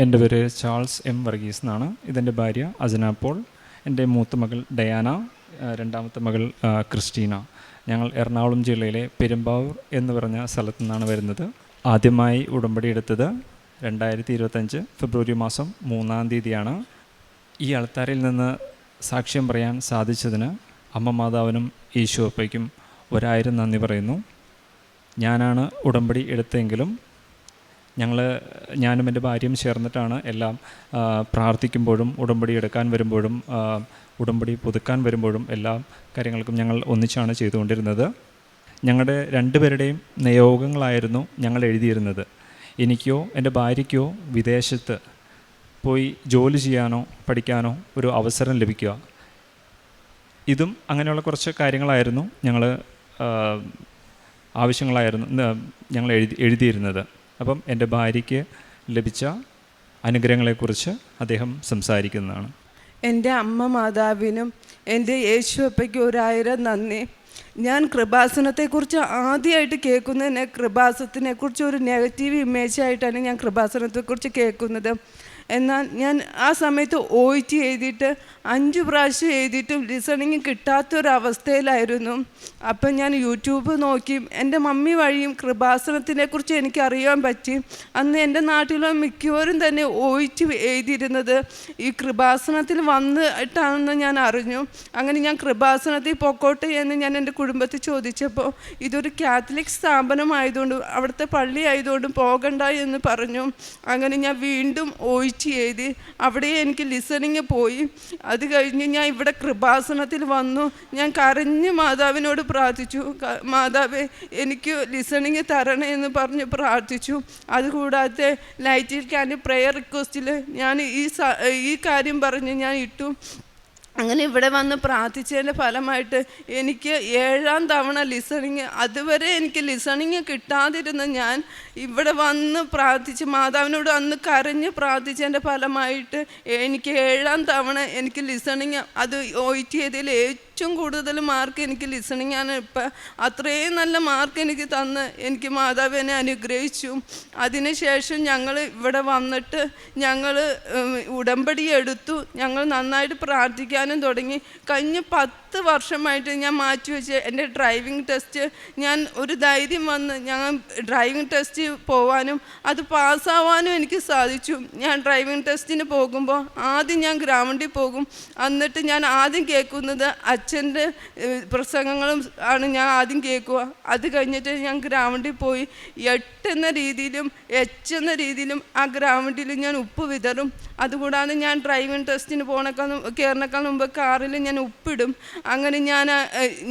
എന്റെ പേര് Charles M Varghese എന്നാണ്. ഇതെന്റെ ഭാര്യ അജന പോൾ. എന്റെ മൂത്ത മകൾ ഡയാന. രണ്ടാമത്തെ മകൾ ക്രിസ്റ്റീന. ഞങ്ങൾ എറണാകുളം ജില്ലയിലെ പെരുമ്പാവൂർ എന്ന് പറഞ്ഞ സ്ഥലത്തു നിന്നാണ് വരുന്നത്. ആദ്യമായി ഉടമ്പടി എടുത്തത് രണ്ടായിരത്തി ഇരുപത്തഞ്ച് ഫെബ്രുവരി മാസം മൂന്നാം തീയതിയാണ്. ഈ അൾത്താരയിൽ നിന്ന് സാക്ഷ്യം പറയാൻ സാധിച്ചതിന് അമ്മ മാതാവിനും ഈശോപ്പയ്ക്കും ഒരായിരം നന്ദി പറയുന്നു. ഞാനാണ് ഉടമ്പടി എടുത്തെങ്കിലും ഞങ്ങൾ ഞാനും എന്റെ ഭാര്യയും ചേർന്നിട്ടാണ് എല്ലാം പ്രാർത്ഥിക്കുമ്പോഴും ഉടമ്പടി എടുക്കാൻ വരുമ്പോഴും ഉടമ്പടി പുതുക്കാൻ വരുമ്പോഴും എല്ലാ കാര്യങ്ങൾക്കും ഞങ്ങൾ ഒന്നിച്ചാണ് ചെയ്തുകൊണ്ടിരുന്നത്. ഞങ്ങളുടെ രണ്ടുപേരുടെയും നിയോഗങ്ങളായിരുന്നു ഞങ്ങൾ എഴുതിയിരുന്നത്. എനിക്കോ എന്റെ ഭാര്യയ്ക്കോ വിദേശത്ത് പോയി ജോലി ചെയ്യാനോ പഠിക്കാനോ ഒരു അവസരം ലഭിക്കുക. ഇതും അങ്ങനെയുള്ള കുറച്ച് കാര്യങ്ങളായിരുന്നു ഞങ്ങൾ ആവശ്യങ്ങളായിരുന്നു ഞങ്ങൾ എഴുതി എഴുതിയിരുന്നത്. അപ്പം എന്റെ ഭാര്യയ്ക്ക് ലഭിച്ച അനുഗ്രഹങ്ങളെക്കുറിച്ച് അദ്ദേഹം സംസാരിക്കുന്നതാണ്. എന്റെ അമ്മ മാതാവിനും എന്റെ യേശു അപ്പയ്ക്കും ഒരായിരം നന്ദി. ഞാൻ കൃപാസനത്തെക്കുറിച്ച് ആദ്യമായിട്ട് കേൾക്കുന്നതിനെ കൃപാസനത്തിനെക്കുറിച്ച് ഒരു നെഗറ്റീവ് ഇമേജായിട്ടാണ് ഞാൻ കൃപാസനത്തെക്കുറിച്ച് കേൾക്കുന്നത്. എന്നാൽ ഞാൻ ആ സമയത്ത് ഒ ടി എഴുതിയിട്ട് അഞ്ച് പ്രാവശ്യം എഴുതിയിട്ടും ലിസണിങ് കിട്ടാത്തൊരവസ്ഥയിലായിരുന്നു. അപ്പം ഞാൻ യൂട്യൂബ് നോക്കി. എന്റെ മമ്മി വഴിയും കൃപാസനത്തിനെക്കുറിച്ച് എനിക്ക് അറിയാൻ പറ്റി. അന്ന് എന്റെ നാട്ടിലെ മിക്കവരും തന്നെ ഒ ടി എഴുതിയിരുന്നത് ഈ കൃപാസനത്തിൽ വന്നിട്ടാണെന്ന് ഞാൻ അറിഞ്ഞു. അങ്ങനെ ഞാൻ കൃപാസനത്തിൽ പൊക്കോട്ടെ എന്ന് ഞാൻ എന്റെ കുടുംബത്തിൽ ചോദിച്ചപ്പോൾ ഇതൊരു കാത്തലിക് സ്ഥാപനമായതുകൊണ്ട് അവിടുത്തെ പള്ളി ആയതുകൊണ്ട് പോകണ്ട എന്ന് പറഞ്ഞു. അങ്ങനെ ഞാൻ വീണ്ടും ഒഴിച്ച് എഴുതി. അവിടെ എനിക്ക് ലിസണിങ് പോയി. അത് കഴിഞ്ഞ് ഞാൻ ഇവിടെ കൃപാസനത്തിൽ വന്നു. ഞാൻ കരഞ്ഞ് മാതാവിനോട് പ്രാർത്ഥിച്ചു. മാതാവേ എനിക്ക് ലിസണിങ് തരണേ എന്ന് പറഞ്ഞ് പ്രാർത്ഥിച്ചു. അതുകൂടാതെ ലൈറ്റിൽ ക്യാൻ പ്രെയർ റിക്വസ്റ്റിൽ ഞാൻ ഈ ഈ കാര്യം പറഞ്ഞ് ഞാൻ ഇട്ടു. അങ്ങനെ ഇവിടെ വന്ന് പ്രാർത്ഥിച്ചതിന്റെ ഫലമായിട്ട് എനിക്ക് ഏഴാം തവണ ലിസണിങ് അതുവരെ എനിക്ക് ലിസണിങ് കിട്ടാതിരുന്ന ഞാൻ ഇവിടെ വന്ന് പ്രാർത്ഥിച്ച് മാതാവിനോട് അന്ന് കരഞ്ഞ് പ്രാർത്ഥിച്ചതിന്റെ ഫലമായിട്ട് എനിക്ക് ഏഴാം തവണ എനിക്ക് ലിസണിങ് അത് ഒയിറ്റ് ചെയ്തതിൽ ഏറ്റവും കൂടുതൽ മാർക്ക് എനിക്ക് ലിസണിങ് ആണ്. ഇപ്പം അത്രയും നല്ല മാർക്ക് എനിക്ക് തന്ന് എനിക്ക് മാതാവിനെ അനുഗ്രഹിച്ചു. അതിനുശേഷം ഞങ്ങൾ ഇവിടെ വന്നിട്ട് ഞങ്ങൾ ഉടമ്പടി എടുത്തു. ഞങ്ങൾ നന്നായിട്ട് പ്രാർത്ഥിക്കാനും തുടങ്ങി. കഴിഞ്ഞ പത്ത് വർഷമായിട്ട് ഞാൻ മാറ്റി വെച്ച് എന്റെ ഡ്രൈവിംഗ് ടെസ്റ്റ് ഞാൻ ഒരു ധൈര്യം വന്ന് ഞാൻ ഡ്രൈവിംഗ് ടെസ്റ്റ് പോവാനും അത് പാസ്സാവാനും എനിക്ക് സാധിച്ചു. ഞാൻ ഡ്രൈവിംഗ് ടെസ്റ്റിന് പോകുമ്പോൾ ആദ്യം ഞാൻ ഗ്രൗണ്ടിൽ പോകും. എന്നിട്ട് ഞാൻ ആദ്യം കേൾക്കുന്നത് അച്ഛന്റെ പ്രസംഗങ്ങളും ആണ് ഞാൻ ആദ്യം കേൾക്കുക. അത് കഴിഞ്ഞിട്ട് ഞാൻ ഗ്രൗണ്ടിൽ പോയി എട്ട് എന്ന രീതിയിലും എച്ച് എന്ന രീതിയിലും ആ ഗ്രൗണ്ടിൽ ഞാൻ ഉപ്പ് വിതറും. അതുകൂടാതെ ഞാൻ ഡ്രൈവിംഗ് ടെസ്റ്റിന് പോണേക്കാൾ കയറിനേക്കാൾ മുമ്പ് കാറിൽ ഞാൻ ഉപ്പിടും. അങ്ങനെ ഞാൻ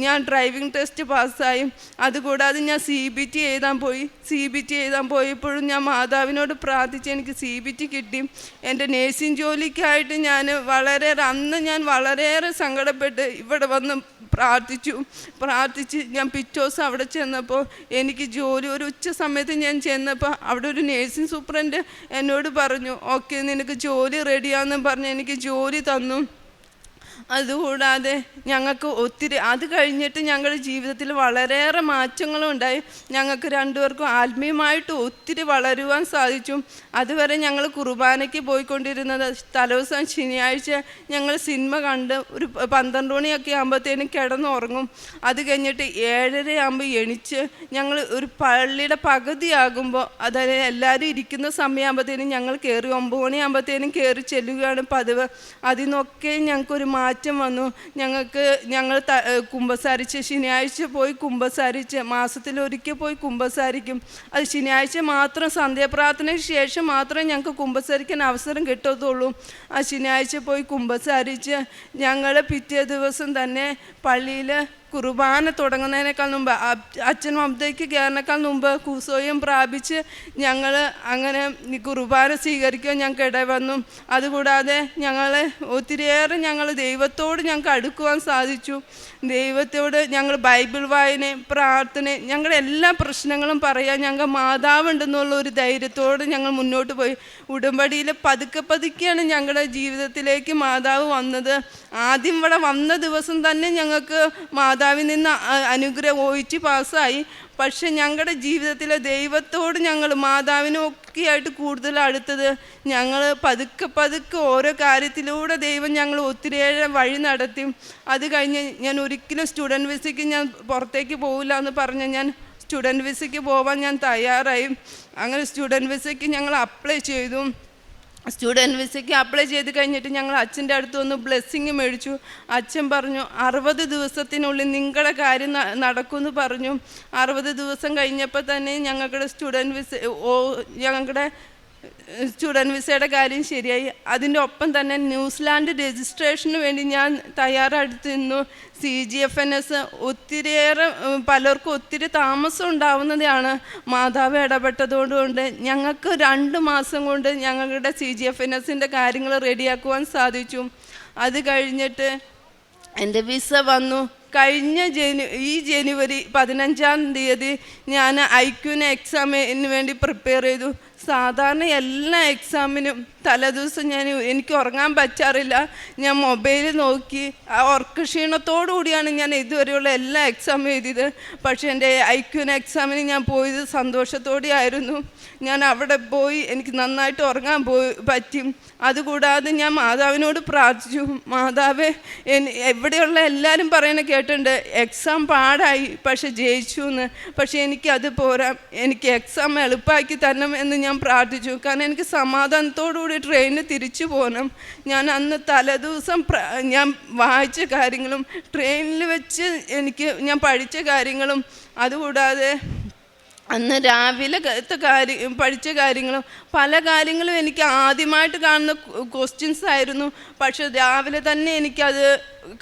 ഞാൻ ഡ്രൈവിംഗ് ടെസ്റ്റ് പാസ്സായി. അതുകൂടാതെ ഞാൻ സി ബി ടി എഴുതാൻ പോയി. സി ബി ടി എഴുതാൻ പോയപ്പോഴും ഞാൻ മാതാവിനോട് പ്രാർത്ഥിച്ച് എനിക്ക് സി ബി ടി കിട്ടി. എന്റെ നേഴ്സിംഗ് ജോലിക്കായിട്ട് ഞാൻ വളരെ അന്ന് ഞാൻ വളരെയേറെ സങ്കടപ്പെട്ട് ഇവിടെ വന്ന് പ്രാർത്ഥിച്ചു. പ്രാർത്ഥിച്ച് ഞാൻ പിറ്റോസ് അവിടെ ചെന്നപ്പോൾ എനിക്ക് ജോലി ഒരു ഉച്ച സമയത്ത് ഞാൻ ചെന്നപ്പോൾ അവിടെ ഒരു നേഴ്സിംഗ് സൂപ്രണ്ട് എന്നോട് പറഞ്ഞു ഓക്കെ നിനക്ക് ജോലി റെഡിയാണെന്ന് പറഞ്ഞ് എനിക്ക് ജോലി തന്നു. അതുകൂടാതെ ഞങ്ങൾക്ക് ഒത്തിരി അത് കഴിഞ്ഞിട്ട് ഞങ്ങളുടെ ജീവിതത്തിൽ വളരെയേറെ മാറ്റങ്ങളും ഉണ്ടായി ഞങ്ങൾക്ക് രണ്ടുപേർക്കും ആത്മീയമായിട്ട് ഒത്തിരി വളരുവാൻ സാധിച്ചു. അതുവരെ ഞങ്ങൾ കുർബാനയ്ക്ക് പോയിക്കൊണ്ടിരുന്നത് തലേദിവസം ശനിയാഴ്ച ഞങ്ങൾ സിനിമ കണ്ട് ഒരു പന്ത്രണ്ട് മണിയൊക്കെ ആകുമ്പോഴത്തേനും കിടന്നുറങ്ങും. അത് കഴിഞ്ഞിട്ട് ഏഴര ആകുമ്പോൾ എണിച്ച് ഞങ്ങൾ ഒരു പള്ളിയുടെ പകുതിയാകുമ്പോൾ അതായത് എല്ലാവരും ഇരിക്കുന്ന സമയമാകുമ്പോഴത്തേനും ഞങ്ങൾ കയറി ഒമ്പത് മണിയാകുമ്പോഴത്തേനും കയറി ചെല്ലുകയാണ് പതിവ്. അതിൽ നിന്നൊക്കെ ഞങ്ങൾക്കൊരു മാറ്റം വന്നു. ഞങ്ങൾക്ക് ഞങ്ങൾ കുംഭസാരിച്ച് കുമ്പസാരിച്ച് ശനിയാഴ്ച പോയി കുമ്പസാരിച്ച് മാസത്തിലൊരിക്കൽ പോയി കുമ്പസാരിക്കും. അത് ശനിയാഴ്ച മാത്രം സന്ധ്യാപ്രാർത്ഥനയ്ക്ക് ശേഷം മാത്രമേ ഞങ്ങൾക്ക് കുമ്പസാരിക്കാൻ അവസരം കിട്ടത്തുള്ളൂ. ആ ശനിയാഴ്ച പോയി കുമ്പസാരിച്ച് ഞങ്ങൾ പിറ്റേ ദിവസം തന്നെ പള്ളിയിൽ കുർബാന തുടങ്ങുന്നതിനേക്കാൾ മുമ്പ് അച്ഛനും അബ്ദയ്ക്ക് കയറിനേക്കാൾ മുമ്പ് കുസോയും പ്രാപിച്ച് ഞങ്ങൾ അങ്ങനെ കുർബാന സ്വീകരിക്കാൻ ഞങ്ങൾക്ക് ഇടവന്നു അതുകൂടാതെ ഞങ്ങൾ ഒത്തിരിയേറെ ഞങ്ങൾ ദൈവത്തോട് ഞങ്ങൾക്ക് അടുക്കുവാൻ സാധിച്ചു. ദൈവത്തോട് ഞങ്ങൾ ബൈബിൾ വായന പ്രാർത്ഥന ഞങ്ങളുടെ എല്ലാ പ്രശ്നങ്ങളും പറയാൻ ഞങ്ങൾക്ക് മാതാവുണ്ടെന്നുള്ള ഒരു ധൈര്യത്തോട് ഞങ്ങൾ മുന്നോട്ട് പോയി. ഉടമ്പടിയിൽ പതുക്കെ പതുക്കെയാണ് ഞങ്ങളുടെ ജീവിതത്തിലേക്ക് മാതാവ് വന്നത്. ആദ്യം ഇവിടെ വന്ന ദിവസം തന്നെ ഞങ്ങൾക്ക് മാതാവ് മാതാവിൽ നിന്ന് അ- അനുഗ്രഹം ഒഴിച്ച് പാസ്സായി. പക്ഷെ ഞങ്ങളുടെ ജീവിതത്തിലെ ദൈവത്തോട് ഞങ്ങൾ മാതാവിനൊക്കെയായിട്ട് കൂടുതൽ അടുത്തത്. ഞങ്ങൾ പതുക്കെ പതുക്കെ ഓരോ കാര്യത്തിലൂടെ ദൈവം ഞങ്ങൾ ഒത്തിരിയേറെ വഴി നടത്തി. അത് കഴിഞ്ഞ് ഞാൻ ഒരിക്കലും സ്റ്റുഡന്റ് വിസയ്ക്ക് ഞാൻ പുറത്തേക്ക് പോകില്ല എന്ന് പറഞ്ഞ് ഞാൻ സ്റ്റുഡന്റ് വിസയ്ക്ക് പോവാൻ ഞാൻ തയ്യാറായി. അങ്ങനെ സ്റ്റുഡന്റ് വിസയ്ക്ക് ഞങ്ങൾ അപ്ലൈ ചെയ്തു. സ്റ്റുഡന്റ് വിസയ്ക്ക് അപ്ലൈ ചെയ്ത് കഴിഞ്ഞിട്ട് ഞങ്ങൾ അച്ഛന്റെ അടുത്ത് വന്ന് ബ്ലെസ്സിങ് മേടിച്ചു. അച്ഛൻ പറഞ്ഞു അറുപത് ദിവസത്തിനുള്ളിൽ നിങ്ങളുടെ കാര്യം നടക്കുമെന്ന് പറഞ്ഞു. അറുപത് ദിവസം കഴിഞ്ഞപ്പോൾ തന്നെ ഞങ്ങളുടെ സ്റ്റുഡന്റ് വിസ ഞങ്ങളുടെ സ്റ്റുഡന്റ് വിസയുടെ കാര്യം ശരിയായി. അതിന്റെ ഒപ്പം തന്നെ ന്യൂസിലാൻഡ് രജിസ്ട്രേഷന് വേണ്ടി ഞാൻ തയ്യാറെടുത്തിരുന്നു. C G F N S ഒത്തിരിയേറെ പലർക്കും ഒത്തിരി താമസം ഉണ്ടാവുന്നതാണ്. മാതാവ് ഇടപെട്ടതുകൊണ്ട് ഞങ്ങൾക്ക് രണ്ട് മാസം കൊണ്ട് ഞങ്ങളുടെ സി ജി എഫ് എൻ എസിന്റെ കാര്യങ്ങൾ റെഡിയാക്കുവാൻ സാധിച്ചു. അത് കഴിഞ്ഞിട്ട് എന്റെ വിസ വന്നു. കഴിഞ്ഞ ജനു ഈ ജനുവരി പതിനഞ്ചാം തീയതി ഞാൻ ഐക്യുവിന് എക്സാമിന് വേണ്ടി പ്രിപ്പയർ ചെയ്തു. സാധാരണ എല്ലാ എക്സാമിനും തലേദിവസം ഞാൻ എനിക്ക് ഉറങ്ങാൻ പറ്റാറില്ല. ഞാൻ മൊബൈൽ നോക്കി. ആ ഉറക്ക ക്ഷീണത്തോടു കൂടിയാണ് ഞാൻ ഇതുവരെയുള്ള എല്ലാ എക്സാമും എഴുതിയത്. പക്ഷേ എന്റെ ഐക്യൂന് എക്സാമിന് ഞാൻ പോയത് സന്തോഷത്തോടെ ആയിരുന്നു. ഞാൻ അവിടെ പോയി എനിക്ക് നന്നായിട്ട് ഉറങ്ങാൻ പോയി പറ്റി. അതുകൂടാതെ ഞാൻ മാതാവിനോട് പ്രാർത്ഥിച്ചു. മാതാവേ എവിടെയുള്ള എല്ലാവരും പറയണ കേട്ടിട്ടുണ്ട് എക്സാം പാടായി പക്ഷെ ജയിച്ചു എന്ന് പക്ഷേ എനിക്കത് പോരാ. എനിക്ക് എക്സാം എളുപ്പമാക്കി തരണം എന്ന് പ്രാർത്ഥിച്ചു. കാരണം എനിക്ക് സമാധാനത്തോടുകൂടി ട്രെയിനിന് തിരിച്ചു പോകണം. ഞാൻ അന്ന് തലേദിവസം ഞാൻ വായിച്ച കാര്യങ്ങളും ട്രെയിനിൽ വെച്ച് എനിക്ക് ഞാൻ പഠിച്ച കാര്യങ്ങളും അതുകൂടാതെ അന്ന് രാവിലെ ത്തെ കാര്യം പഠിച്ച കാര്യങ്ങളും പല കാര്യങ്ങളും എനിക്ക് ആദ്യമായിട്ട് കാണുന്ന ക്വസ്റ്റ്യൻസ് ആയിരുന്നു. പക്ഷെ രാവിലെ തന്നെ എനിക്കത്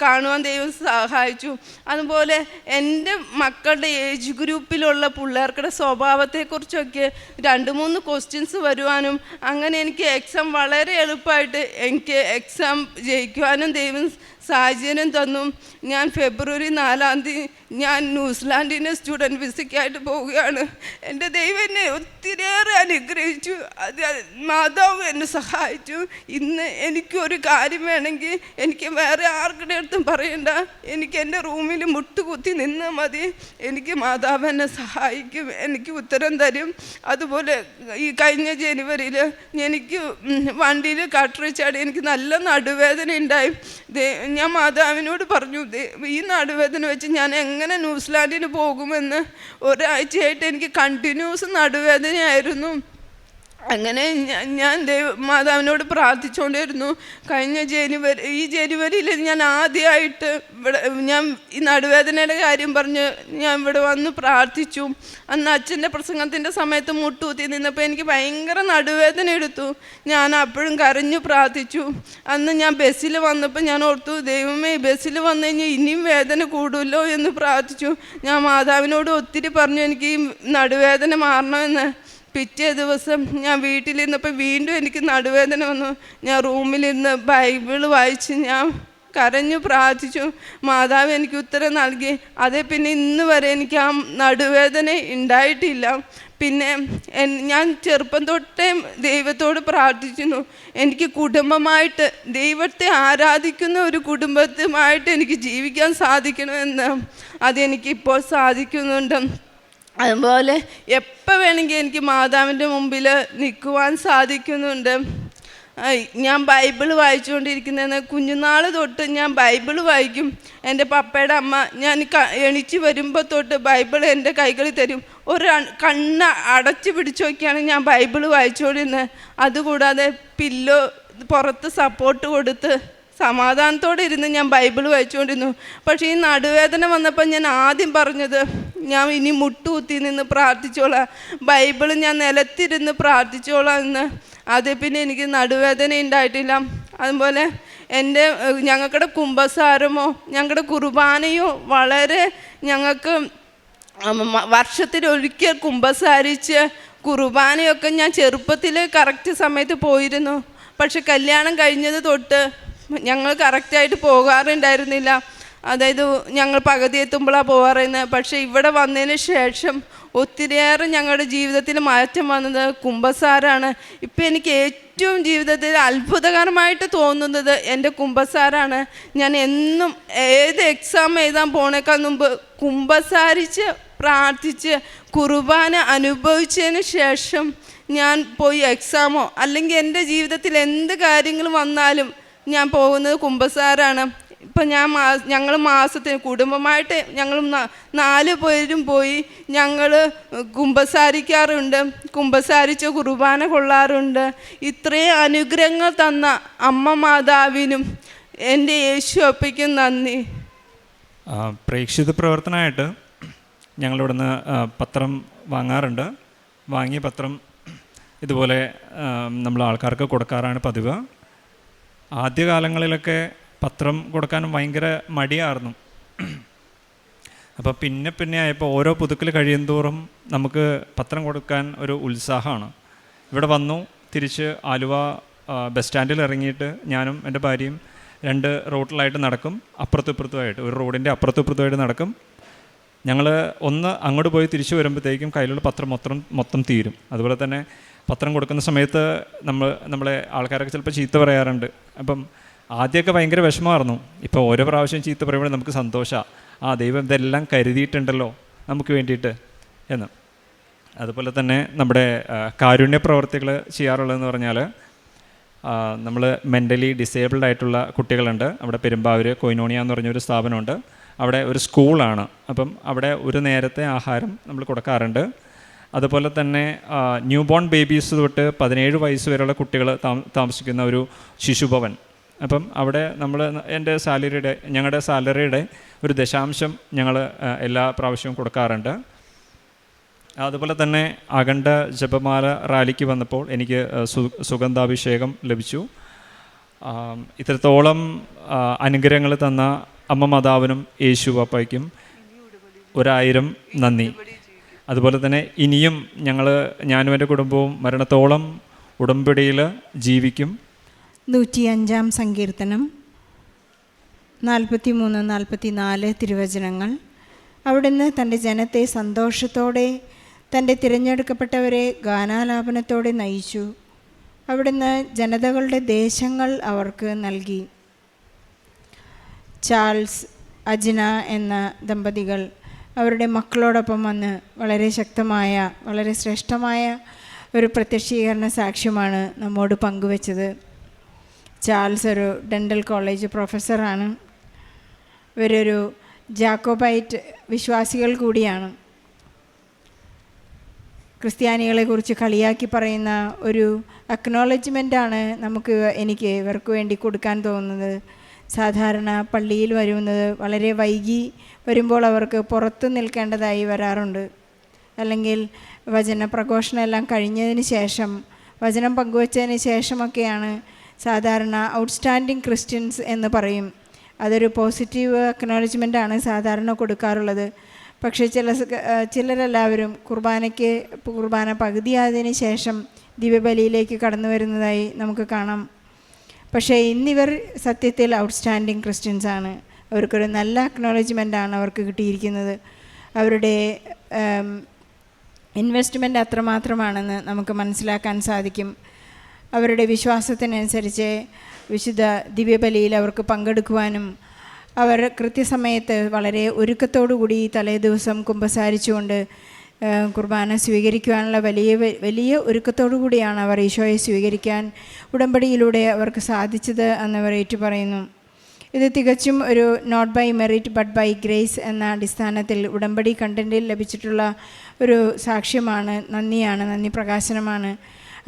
കാണുവാൻ ദൈവം സഹായിച്ചു. അതുപോലെ എന്റെ മക്കളുടെ ഏജ് ഗ്രൂപ്പിലുള്ള പിള്ളേർക്കുടെ സ്വഭാവത്തെക്കുറിച്ചൊക്കെ രണ്ട് മൂന്ന് ക്വസ്റ്റ്യൻസ് വരുവാനും അങ്ങനെ എനിക്ക് എക്സാം വളരെ എളുപ്പമായിട്ട് എനിക്ക് എക്സാം ജയിക്കുവാനും ദൈവം സാഹചര്യം തന്നു. ഞാൻ ഫെബ്രുവരി നാലാം തീയതി ഞാൻ ന്യൂസിലാൻഡിന്റെ സ്റ്റുഡന്റ് വിസയ്ക്കായിട്ട് പോവുകയാണ്. എന്റെ ദൈവം എന്നെ ഒത്തിരിയേറെ അനുഗ്രഹിച്ചു. അത് മാതാവ് എന്നെ സഹായിച്ചു. ഇന്ന് എനിക്കൊരു കാര്യം വേണമെങ്കിൽ എനിക്ക് വേറെ ആർക്കുടെ അടുത്തും പറയണ്ട. എനിക്ക് എന്റെ റൂമിൽ മുട്ടുകുത്തി നിന്നാൽ മതി. എനിക്ക് മാതാവ് എന്നെ സഹായിക്കും. എനിക്ക് ഉത്തരം തരും. അതുപോലെ ഈ കഴിഞ്ഞ ജനുവരിയിൽ എനിക്ക് വണ്ടിയിൽ കട്ടറിച്ചാടി എനിക്ക് നല്ല നടുവേദന ഉണ്ടായി. ഞാൻ മാതാവിനോട് പറഞ്ഞു ഈ നടുവേദന വെച്ച് ഞാൻ എങ്ങനെ ന്യൂസിലാൻഡിന് പോകുമെന്ന് ഒരാഴ്ചയായിട്ട് എനിക്ക് കണ്ടിന്യൂസ് നടുവേദനയായിരുന്നു. അങ്ങനെ ഞാൻ ദൈവ മാതാവിനോട് പ്രാർത്ഥിച്ചുകൊണ്ടിരുന്നു കഴിഞ്ഞ ജനുവരി ഈ ജനുവരിയിൽ ഞാൻ ആദ്യമായിട്ട് ഇവിടെ ഞാൻ ഈ നടുവേദനയുടെ കാര്യം പറഞ്ഞ് ഞാൻ ഇവിടെ വന്ന് പ്രാർത്ഥിച്ചു. അന്ന് അച്ഛന്റെ പ്രസംഗത്തിന്റെ സമയത്ത് മുട്ടുകുത്തി നിന്നപ്പോൾ എനിക്ക് ഭയങ്കര നടുവേദന എടുത്തു. ഞാൻ അപ്പോഴും കരഞ്ഞു പ്രാർത്ഥിച്ചു. അന്ന് ഞാൻ ബസ്സിൽ വന്നപ്പോൾ ഞാൻ ഓർത്തു ദൈവമേ ബസ്സിൽ വന്നു കഴിഞ്ഞാൽ ഇനിയും വേദന കൂടുമല്ലോ എന്ന് പ്രാർത്ഥിച്ചു. ഞാൻ മാതാവിനോട് ഒത്തിരി പറഞ്ഞു എനിക്ക് ഈ നടുവേദന മാറണമെന്ന്. പിറ്റേ ദിവസം ഞാൻ വീട്ടിലിരുന്നപ്പോൾ വീണ്ടും എനിക്ക് നടുവേദന വന്നു. ഞാൻ റൂമിലിരുന്ന് ബൈബിൾ വായിച്ച് ഞാൻ കരഞ്ഞു പ്രാർത്ഥിച്ചു. മാതാവ് എനിക്ക് ഉത്തരം നൽകി. അതേ പിന്നെ ഇന്ന് വരെ എനിക്ക് ആ നടുവേദന ഉണ്ടായിട്ടില്ല. പിന്നെ ഞാൻ ചെറുപ്പം തൊട്ടേ ദൈവത്തോട് പ്രാർത്ഥിക്കുന്നു എനിക്ക് കുടുംബമായിട്ട് ദൈവത്തെ ആരാധിക്കുന്ന ഒരു കുടുംബത്തുമായിട്ട് എനിക്ക് ജീവിക്കാൻ സാധിക്കണമെന്ന്. അതെനിക്കിപ്പോൾ സാധിക്കുന്നുണ്ട്. അതുപോലെ എപ്പോൾ വേണമെങ്കിൽ എനിക്ക് മാതാവിന്റെ മുമ്പിൽ നിൽക്കുവാൻ സാധിക്കുന്നുണ്ട്. ഞാൻ ബൈബിൾ വായിച്ചുകൊണ്ടിരിക്കുന്നതെന്ന് കുഞ്ഞുനാൾ തൊട്ട് ഞാൻ ബൈബിൾ വായിക്കും. എന്റെ പപ്പയുടെ അമ്മ ഞാൻ എണീച്ച് വരുമ്പോൾ തൊട്ട് ബൈബിൾ എന്റെ കൈകളിൽ തരും. ഒരു കണ്ണ് അടച്ചു പിടിച്ചു നോക്കിയാണ് ഞാൻ ബൈബിൾ വായിച്ചുകൊണ്ടിരുന്നത്. അതുകൂടാതെ പില്ലോ പുറത്ത് സപ്പോർട്ട് കൊടുത്ത് സമാധാനത്തോടെ ഇരുന്ന് ഞാൻ ബൈബിൾ വായിച്ചുകൊണ്ടിരുന്നു. പക്ഷേ ഈ നടുവേദന വന്നപ്പോൾ ഞാൻ ആദ്യം പറഞ്ഞത് ഞാൻ ഇനി മുട്ടുകുത്തി നിന്ന് പ്രാർത്ഥിച്ചോളാം. ബൈബിൾ ഞാൻ നിലത്തിരുന്ന് പ്രാർത്ഥിച്ചോളാം എന്ന്. അത് പിന്നെ എനിക്ക് നടുവേദന ഉണ്ടായിട്ടില്ല. അതുപോലെ എന്റെ ഞങ്ങളുടെ കുംഭസാരമോ ഞങ്ങളുടെ കുർബാനയോ വളരെ ഞങ്ങൾക്ക് വർഷത്തിലൊരിക്കൽ കുംഭസാരിച്ച് കുർബാനയൊക്കെ ഞാൻ ചെറുപ്പത്തിൽ കറക്റ്റ് സമയത്ത് പോയിരുന്നു. പക്ഷെ കല്യാണം കഴിഞ്ഞത് തൊട്ട് ഞങ്ങൾ കറക്റ്റായിട്ട് പോകാറുണ്ടായിരുന്നില്ല. അതായത് ഞങ്ങൾ പകുതി എത്തുമ്പോഴാണ് പോകാറുന്നത് പക്ഷേ ഇവിടെ വന്നതിന് ശേഷം ഒത്തിരിയേറെ ഞങ്ങളുടെ ജീവിതത്തിൽ മാറ്റം വന്നത് കുംഭസാരാണ് ഇപ്പം എനിക്ക് ഏറ്റവും ജീവിതത്തിൽ അത്ഭുതകരമായിട്ട് തോന്നുന്നത് എന്റെ കുംഭസാരാണ് ഞാൻ എന്നും ഏത് എക്സാം എഴുതാൻ പോണേക്കാൾ മുമ്പ് കുംഭസാരിച്ച് പ്രാർത്ഥിച്ച് കുർബാന അനുഭവിച്ചതിന് ശേഷം ഞാൻ പോയി എക്സാമോ അല്ലെങ്കിൽ എന്റെ ജീവിതത്തിൽ എന്ത് കാര്യങ്ങൾ വന്നാലും ഞാൻ പോകുന്നത് കുമ്പസാരാണ്. ഇപ്പം ഞാൻ മാ ഞങ്ങൾ മാസത്തിന് കുടുംബമായിട്ട് ഞങ്ങൾ നാല് പേരും പോയി ഞങ്ങൾ കുമ്പസാരിക്കാറുണ്ട്. കുമ്പസാരിച്ച് കുർബാന കൊള്ളാറുണ്ട്. ഇത്രയും അനുഗ്രഹങ്ങൾ തന്ന അമ്മ മാതാവിനും എന്റെ യേശു അപ്പയ്ക്കും നന്ദി. പ്രേക്ഷിത പ്രവർത്തനമായിട്ട് ഞങ്ങളിവിടുന്ന് പത്രം വാങ്ങാറുണ്ട്. വാങ്ങിയ പത്രം ഇതുപോലെ നമ്മൾ ആൾക്കാർക്ക് കൊടുക്കാറാണ് പതിവ്. ആദ്യകാലങ്ങളിലൊക്കെ പത്രം കൊടുക്കാൻ ഭയങ്കര മടിയായിരുന്നു അപ്പോൾ പിന്നെ പിന്നെ ആയപ്പോൾ ഓരോ പുതുക്കൽ കഴിയുന്തോറും നമുക്ക് പത്രം കൊടുക്കാൻ ഒരു ഉത്സാഹമാണ്. ഇവിടെ വന്നു തിരിച്ച് ആലുവ ബസ് സ്റ്റാൻഡിൽ ഇറങ്ങിയിട്ട് ഞാനും എന്റെ ഭാര്യയും രണ്ട് റോട്ടിലായിട്ട് നടക്കും. അപ്പുറത്തും ഇപ്പുറത്തുമായിട്ട് ഒരു റോഡിന്റെ അപ്പുറത്തും ഇപ്പുറത്തുമായിട്ട് നടക്കും. ഞങ്ങൾ ഒന്ന് അങ്ങോട്ട് പോയി തിരിച്ചു വരുമ്പോഴത്തേക്കും കയ്യിലുള്ള പത്രം മൊത്തം മൊത്തം തീരും. അതുപോലെ തന്നെ പത്രം കൊടുക്കുന്ന സമയത്ത് നമ്മൾ നമ്മളെ ആൾക്കാരൊക്കെ ചിലപ്പോൾ ചീത്ത പറയാറുണ്ട്. അപ്പം ആദ്യമൊക്കെ ഭയങ്കര വിഷമമായിരുന്നു. ഇപ്പോൾ ഓരോ പ്രാവശ്യം ചീത്ത പറയുമ്പോൾ നമുക്ക് സന്തോഷമാണ് ആ ദൈവം ഇതെല്ലാം കരുതിയിട്ടുണ്ടല്ലോ നമുക്ക് വേണ്ടിയിട്ട് എന്ന്. അതുപോലെ തന്നെ നമ്മുടെ കാരുണ്യ പ്രവർത്തികൾ ചെയ്യാറുള്ളതെന്ന് പറഞ്ഞാൽ നമ്മൾ മെന്റലി ഡിസേബിൾഡ് ആയിട്ടുള്ള കുട്ടികളുണ്ട്. അവിടെ പെരുമ്പാവൂർ കൊയിനോണിയ എന്ന് പറഞ്ഞൊരു സ്ഥാപനമുണ്ട്. അവിടെ ഒരു സ്കൂളാണ് അപ്പം അവിടെ ഒരു നേരത്തെ ആഹാരം നമ്മൾ കൊടുക്കാറുണ്ട്. അതുപോലെ തന്നെ ന്യൂ ബോൺ ബേബീസ് തൊട്ട് പതിനേഴ് വയസ്സ് വരെയുള്ള കുട്ടികൾ താമസിക്കുന്ന ഒരു ശിശുഭവൻ. അപ്പം അവിടെ നമ്മൾ എന്റെ സാലറിയുടെ ഞങ്ങളുടെ സാലറിയുടെ ഒരു ദശാംശം ഞങ്ങൾ എല്ലാ പ്രാവശ്യവും കൊടുക്കാറുണ്ട്. അതുപോലെ തന്നെ അഖണ്ഡ ജപമാല റാലിക്ക് വന്നപ്പോൾ എനിക്ക് സുഗന്ധാഭിഷേകം ലഭിച്ചു. ഇത്രത്തോളം അനുഗ്രഹങ്ങൾ തന്ന അമ്മ മാതാവിനും യേശു പാപ്പയ്ക്കും ഒരായിരം നന്ദി. അതുപോലെ തന്നെ ഇനിയും ഞങ്ങൾ ഞാനും എന്റെ കുടുംബവും മരണത്തോളം ഉടമ്പടിയിൽ ജീവിക്കും. നൂറ്റിയഞ്ചാം സങ്കീർത്തനം. നാൽപ്പത്തി മൂന്ന് നാൽപ്പത്തി നാല് തിരുവചനങ്ങൾ. അവിടുന്ന് തന്റെ ജനത്തെ സന്തോഷത്തോടെ തന്റെ തിരഞ്ഞെടുക്കപ്പെട്ടവരെ ഗാനാലാപനത്തോടെ നയിച്ചു. അവിടുന്ന് ജനതകളുടെ ദേശങ്ങൾ അവർക്ക് നൽകി. ചാൾസ് അജിന എന്ന ദമ്പതികൾ അവരുടെ മക്കളോടൊപ്പം വന്ന് വളരെ ശക്തമായ വളരെ ശ്രേഷ്ഠമായ ഒരു പ്രത്യക്ഷീകരണ സാക്ഷ്യമാണ് നമ്മോട് പങ്കുവച്ചത്. ചാൾസ് ഒരു ഡെന്റൽ കോളേജ് പ്രൊഫസറാണ്. ഇവരൊരു ജാക്കോബൈറ്റ് വിശ്വാസികൾ കൂടിയാണ്. ക്രിസ്ത്യാനികളെക്കുറിച്ച് കളിയാക്കി പറയുന്ന ഒരു അക്നോളജ്മെന്റാണ് നമുക്ക് എനിക്ക് ഇവർക്ക് വേണ്ടി കൊടുക്കാൻ തോന്നുന്നത്. സാധാരണ പള്ളിയിൽ വരുന്നത് വളരെ വൈകി വരുമ്പോൾ അവർക്ക് പുറത്ത് നിൽക്കേണ്ടതായി വരാറുണ്ട്. അല്ലെങ്കിൽ വചന പ്രഘോഷണമെല്ലാം കഴിഞ്ഞതിന് ശേഷം വചനം പങ്കുവച്ചതിന് ശേഷമൊക്കെയാണ് സാധാരണ ഔട്ട്സ്റ്റാൻഡിങ് ക്രിസ്ത്യൻസ് എന്ന് പറയും. അതൊരു പോസിറ്റീവ് അക്നോളജ്മെന്റ് ആണ് സാധാരണ കൊടുക്കാറുള്ളത്. പക്ഷേ ചില ചിലരെല്ലാവരും കുർബാനയ്ക്ക് കുർബാന പകുതിയായതിനു ശേഷം ദിവ്യബലിയിലേക്ക് കടന്നു വരുന്നതായി നമുക്ക് കാണാം. പക്ഷേ ഇന്നിവർ സത്യത്തിൽ ഔട്ട്സ്റ്റാൻഡിങ് ക്രിസ്ത്യൻസ് ആണ്. അവർക്കൊരു നല്ല അക്നോളജ്മെന്റ് ആണ് അവർക്ക് കിട്ടിയിരിക്കുന്നത്. അവരുടെ ഇൻവെസ്റ്റ്മെന്റ് അത്രമാത്രമാണെന്ന് നമുക്ക് മനസ്സിലാക്കാൻ സാധിക്കും. അവരുടെ വിശ്വാസത്തിനനുസരിച്ച് വിശുദ്ധ ദിവ്യബലിയിൽ അവർക്ക് പങ്കെടുക്കുവാനും അവർ കൃത്യസമയത്ത് വളരെ ഒരുക്കത്തോടുകൂടി തലേ ദിവസം കുമ്പസാരിച്ചുകൊണ്ട് കുർബാന സ്വീകരിക്കുവാനുള്ള വലിയ വലിയ ഒരുക്കത്തോടു കൂടിയാണ് അവർ ഈശോയെ സ്വീകരിക്കാൻ ഉടമ്പടിയിലൂടെ അവർക്ക് സാധിച്ചത് എന്നവർ ഏറ്റു പറയുന്നു ഇത് തികച്ചും ഒരു not by merit but by grace എന്ന അടിസ്ഥാനത്തിൽ ഉടമ്പടി കണ്ടന്റിൽ ലഭിച്ചിട്ടുള്ള ഒരു സാക്ഷ്യമാണ്. നന്ദിയാണ് നന്ദി പ്രകാശനമാണ്.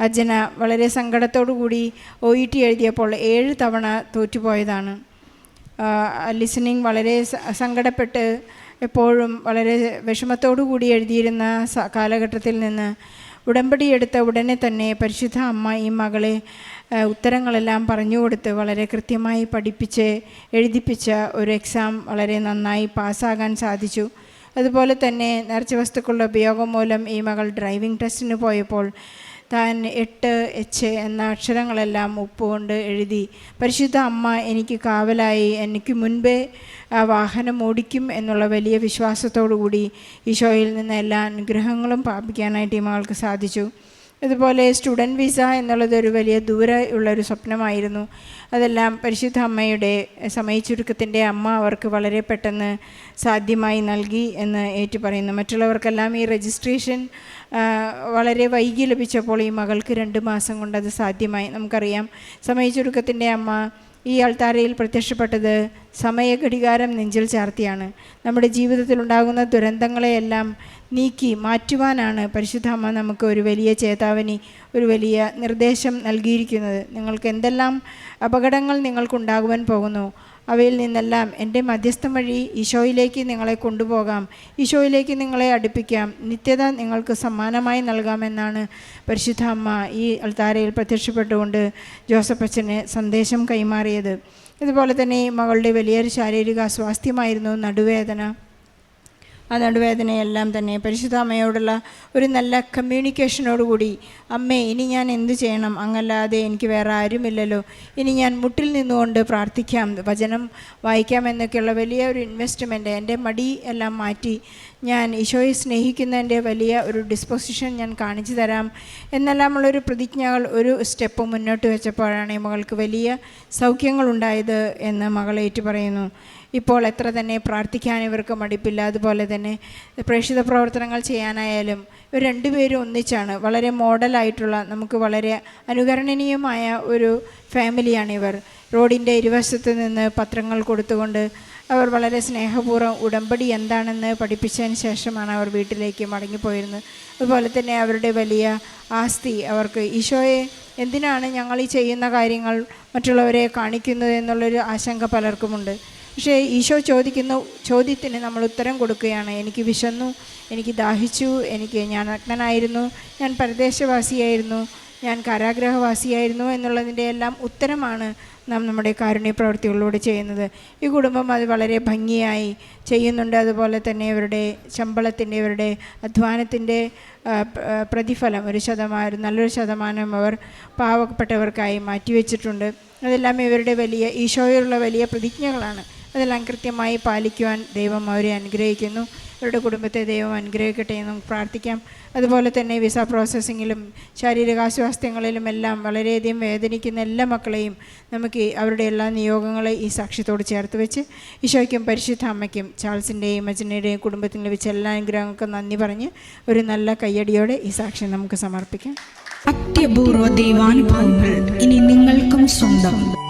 അജ്ജന വളരെ സങ്കടത്തോടു കൂടി ഒ ഇ ടി എഴുതിയപ്പോൾ ഏഴ് തവണ തോറ്റുപോയതാണ്. ലിസണിങ് വളരെ സങ്കടപ്പെട്ട് എപ്പോഴും വളരെ വിഷമത്തോടു കൂടി എഴുതിയിരുന്ന കാലഘട്ടത്തിൽ നിന്ന് ഉടമ്പടി എടുത്ത ഉടനെ തന്നെ പരിശുദ്ധ അമ്മ ഈ മകളെ ഉത്തരങ്ങളെല്ലാം പറഞ്ഞു കൊടുത്ത് വളരെ കൃത്യമായി പഠിപ്പിച്ച് എഴുതിപ്പിച്ച ഒരു എക്സാം വളരെ നന്നായി പാസ്സാകാൻ സാധിച്ചു. അതുപോലെ തന്നെ നേർച്ച വസ്തുക്കളുടെ ഉപയോഗം മൂലം ഈ മകൾ ഡ്രൈവിംഗ് ടെസ്റ്റിന് പോയപ്പോൾ താൻ എട്ട് എച്ച് എന്ന അക്ഷരങ്ങളെല്ലാം ഉപ്പുകൊണ്ട് എഴുതി പരിശുദ്ധ അമ്മ എനിക്ക് കാവലായി. എനിക്ക് മുൻപേ വാഹനം ഓടിക്കും എന്നുള്ള വലിയ വിശ്വാസത്തോടു കൂടി ഈശോയിൽ നിന്ന് എല്ലാ അനുഗ്രഹങ്ങളും പ്രാപിക്കാനായിട്ട് ഈ മകൾക്ക് സാധിച്ചു. ഇതുപോലെ സ്റ്റുഡന്റ് വിസ എന്നുള്ളത് ഒരു വലിയ ദൂരെ ഉള്ളൊരു സ്വപ്നമായിരുന്നു. അതെല്ലാം പരിശുദ്ധ അമ്മയുടെ സമയച്ചുരുക്കത്തിന്റെ അമ്മ അവർക്ക് വളരെ പെട്ടെന്ന് സാധ്യമായി നൽകി എന്ന് ഏറ്റു പറയുന്നു മറ്റുള്ളവർക്കെല്ലാം ഈ രജിസ്ട്രേഷൻ വളരെ വൈകി ലഭിച്ചപ്പോൾ ഈ മകൾക്ക് രണ്ട് മാസം കൊണ്ട് അത് സാധ്യമായി. നമുക്കറിയാം സമയച്ചുരുക്കത്തിന്റെ അമ്മ ഈ അൾത്താരയിൽ പ്രത്യക്ഷപ്പെട്ടത് സമയഘടികാരം നെഞ്ചിൽ ചാർത്തിയാണ്. നമ്മുടെ ജീവിതത്തിൽ ഉണ്ടാകുന്ന ദുരന്തങ്ങളെയെല്ലാം നീക്കി മാറ്റുവാനാണ് പരിശുദ്ധ അമ്മ നമുക്ക് ഒരു വലിയ ചേതാവനി ഒരു വലിയ നിർദ്ദേശം നൽകിയിരിക്കുന്നത്. നിങ്ങൾക്ക് എന്തെല്ലാം അപകടങ്ങൾ നിങ്ങൾക്കുണ്ടാകുവാൻ പോകുന്നു? അവയിൽ നിന്നെല്ലാം എന്റെ മധ്യസ്ഥം വഴി ഈശോയിലേക്ക് നിങ്ങളെ കൊണ്ടുപോകാം. ഈശോയിലേക്ക് നിങ്ങളെ അടുപ്പിക്കാം. നിത്യത നിങ്ങൾക്ക് സമ്മാനമായി നൽകാമെന്നാണ് പരിശുദ്ധ അമ്മ ഈ അൾത്താരയിൽ പ്രത്യക്ഷപ്പെട്ടുകൊണ്ട് ജോസഫ് അച്ഛന് സന്ദേശം കൈമാറിയത്. ഇതുപോലെ തന്നെ മകളുടെ വലിയൊരു ശാരീരിക അസ്വാസ്ഥ്യമായിരുന്നു നടുവേദന. ആ നടുവേദനയെല്ലാം തന്നെ. പരിശുദ്ധ അമ്മയോടുള്ള ഒരു നല്ല കമ്മ്യൂണിക്കേഷനോടുകൂടി അമ്മേ ഇനി ഞാൻ എന്ത് ചെയ്യണം? അങ്ങല്ലാതെ എനിക്ക് വേറെ ആരുമില്ലല്ലോ. ഇനി ഞാൻ മുട്ടിൽ നിന്നുകൊണ്ട് പ്രാർത്ഥിക്കാം. വചനം വായിക്കാം എന്നൊക്കെയുള്ള വലിയ ഒരു ഇൻവെസ്റ്റ്മെന്റ് എന്റെ മടി എല്ലാം മാറ്റി ഞാൻ ഈശോയെ സ്നേഹിക്കുന്നതിന്റെ വലിയ ഒരു ഡിസ്പൊസിഷൻ ഞാൻ കാണിച്ചു തരാം. എന്നെല്ലാമുള്ളൊരു പ്രതിജ്ഞകൾ ഒരു സ്റ്റെപ്പ് മുന്നോട്ട് വെച്ചപ്പോഴാണ് മകൾക്ക് വലിയ സൗഖ്യങ്ങളുണ്ടായത് എന്ന് മകൾ ഏറ്റു പറയുന്നു. ഇപ്പോൾ എത്ര തന്നെ പ്രാർത്ഥിക്കാൻ ഇവർക്ക് മടിപ്പില്ല. അതുപോലെ തന്നെ പ്രേക്ഷിത പ്രവർത്തനങ്ങൾ ചെയ്യാനായാലും ഇവർ രണ്ടുപേരും ഒന്നിച്ചാണ്. വളരെ മോഡലായിട്ടുള്ള നമുക്ക് വളരെ അനുകരണീയമായ ഒരു ഫാമിലിയാണ് ഇവർ. റോഡിന്റെ ഇരുവശത്ത് നിന്ന് പത്രങ്ങൾ കൊടുത്തുകൊണ്ട് അവർ വളരെ സ്നേഹപൂർവം ഉടമ്പടി എന്താണെന്ന് പഠിപ്പിച്ചതിന് ശേഷമാണ് അവർ വീട്ടിലേക്ക് മടങ്ങിപ്പോയിരുന്നത്. അതുപോലെ തന്നെ അവരുടെ വലിയ ആസ്തി അവർക്ക് ഈശോയെ എന്തിനാണ് ഞങ്ങൾ ഈ ചെയ്യുന്ന കാര്യങ്ങൾ മറ്റുള്ളവരെ കാണിക്കുന്നത് എന്നുള്ളൊരു ആശങ്ക പലർക്കുമുണ്ട്. പക്ഷേ ഈശോ ചോദിക്കുന്ന ചോദ്യത്തിന് നമ്മൾ ഉത്തരം കൊടുക്കുകയാണ്. എനിക്ക് വിശന്നു എനിക്ക് ദാഹിച്ചു എനിക്ക് ഞാൻ നഗ്നനായിരുന്നു ഞാൻ പരദേശവാസിയായിരുന്നു ഞാൻ കാരാഗ്രഹവാസിയായിരുന്നു എന്നുള്ളതിന്റെ എല്ലാം ഉത്തരമാണ് നാം നമ്മുടെ കാരുണ്യ പ്രവൃത്തികളിലൂടെ ചെയ്യുന്നത്. ഈ കുടുംബം അത് വളരെ ഭംഗിയായി ചെയ്യുന്നുണ്ട്. അതുപോലെ തന്നെ ഇവരുടെ ശമ്പളത്തിന്റെ ഇവരുടെ അധ്വാനത്തിന്റെ പ്രതിഫലം ഒരു ശതമാനം നല്ലൊരു ശതമാനം അവർ പാവപ്പെട്ടവർക്കായി മാറ്റിവെച്ചിട്ടുണ്ട്. അതെല്ലാം ഇവരുടെ വലിയ ഈശോയിലുള്ള വലിയ പ്രതിജ്ഞകളാണ്. അതെല്ലാം കൃത്യമായി പാലിക്കുവാൻ ദൈവം അവരെ അനുഗ്രഹിക്കുന്നു. അവരുടെ കുടുംബത്തെ ദൈവം അനുഗ്രഹിക്കട്ടെ എന്ന് നമുക്ക് പ്രാർത്ഥിക്കാം. അതുപോലെ തന്നെ വിസ പ്രോസസ്സിങ്ങിലും ശാരീരികാസ്വാസ്ഥ്യങ്ങളിലും എല്ലാം വളരെയധികം വേദനിക്കുന്ന എല്ലാ മക്കളെയും നമുക്ക് അവരുടെ എല്ലാ നിയോഗങ്ങളെ ഈ സാക്ഷ്യത്തോട് ചേർത്ത് വെച്ച് ഈശോയ്ക്കും പരിശുദ്ധ അമ്മയ്ക്കും ചാൾസിന്റെയും അച്ഛന്റെയും കുടുംബത്തിന് ലഭിച്ച എല്ലാ അനുഗ്രഹങ്ങൾക്കും നന്ദി പറഞ്ഞ് ഒരു നല്ല കയ്യടിയോടെ ഈ സാക്ഷ്യം നമുക്ക് സമർപ്പിക്കാം. അത്യപൂർവ ദൈവാനുഭവങ്ങൾ ഇനി നിങ്ങൾക്കും സ്വന്തം.